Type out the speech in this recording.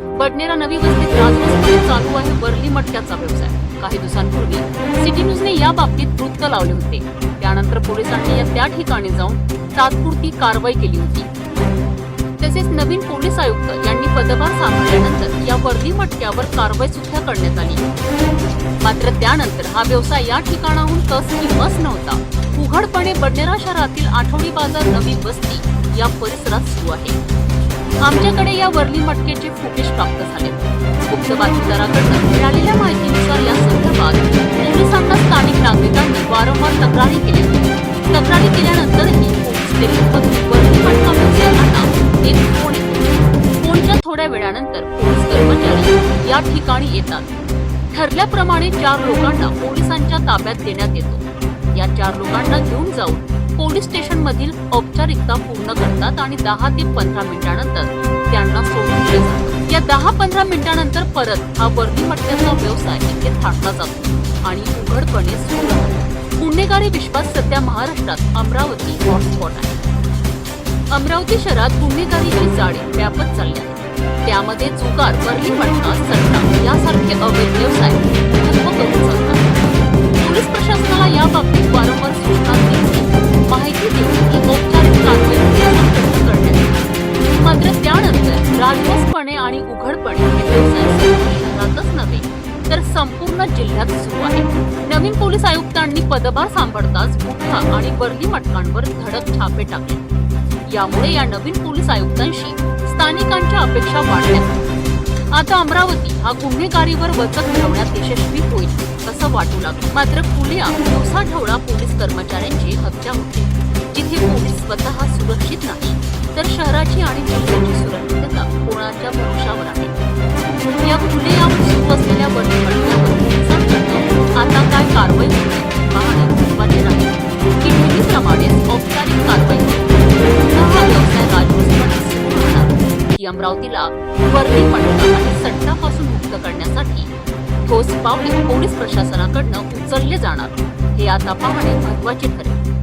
बडनेरा नवी वस्तीत राजवस्तीत चालू आहे वर्ली मटक्याचा व्यवसाय. काही दिवसांपूर्वी सिटी न्यूजने या बाबतीत वृत्त लावले होते. त्यानंतर पोलिसांनी या त्या ठिकाणी जाऊन तात्पुरती कारवाई केली होती. तसेच नवीन पोलीस आयुक्त यांनी पदभार सांभाळल्यानंतर या वर्दी मटक्यावर कारवाई सुद्धा करण्यात आली. मात्र त्यानंतर हा व्यवसाय या ठिकाणाहून कस किंवाच नव्हता. उघडपणे बडनेरा शहरातील आठवडी बाजार नवी वस्ती या परिसरात सुरू आहे. आमच्याकडे या वर्ली मटकेचे फुटेज प्राप्त झाले. गुप्त बातमीदाराकडून मिळालेल्या माहितीनुसार या संदर्भात पोलिसांना स्थानिक नागरिकांनी वारंवार तक्रारी केल्या तक्रारी केल्यानंतरही पोलीस स्टेशनमधून वर्ली मटका एक फोन येतो. फोनच्या थोड्या वेळानंतर पोलीस कर्मचारी या ठिकाणी येतात. ठरल्याप्रमाणे चार लोकांना पोलिसांच्या ताब्यात देण्यात येतो. या चार लोकांना घेऊन जाऊन पोलीस स्टेशन मधील औपचारिकता पूर्ण करतात आणि दहा ते पंधरा मिनिटानंतर त्यांना सोडून दिले या दहा पंधरा मिनिटानंतर परत हा वर्दी मटक्याचा व्यवसाय इथे थाटला जातो आणि उघडपणे सुरू गुन्हेगारी विश्वास सध्या महाराष्ट्रात अमरावती हॉटस्पॉट आहे. अमरावती शहरात गुन्हेगारीची जाळे व्यापत चालली आहे. त्यामध्ये जुगार वर्ली मटका सट्टा यासारखे अवैध व्यवसाय राजवसपणे आणि उघडपणे शहरातच नव्हे तर संपूर्ण जिल्ह्यात सुरू आहे. नवीन पोलीस आयुक्तांनी पदभार सांभाळताच मुठा आणि बर्ली मटकांवर धडक छापे टाकले. यामुळे या नवीन पोलीस आयुक्तांशी स्थानिकांच्या अपेक्षा वाढल्या. आता अमरावती हा गुन्हेगारीवर वचक ठेवण्यात यशस्वी होईल असं वाटू लागलं. मात्र खुल्या दिवसाढवळा पोलीस कर्मचाऱ्यांची हत्या होते. जिथे पोलीस स्वतः सुरक्षित नाही तर शहराची आणि जिल्ह्याची आहे या सुरू असलेल्या आता काय कारवाई होते? हे महत्त्वाचे राहील की नेहमीप्रमाणेच औपचारिक कारवाई हा व्यवसाय की अमरावतीला वर्दी मटका आणि सट्टापासून मुक्त करण्यासाठी ठोस पावले पोलीस प्रशासनाकडनं उचलले जाणार. हे आता पाहणे महत्त्वाचे ठरेल.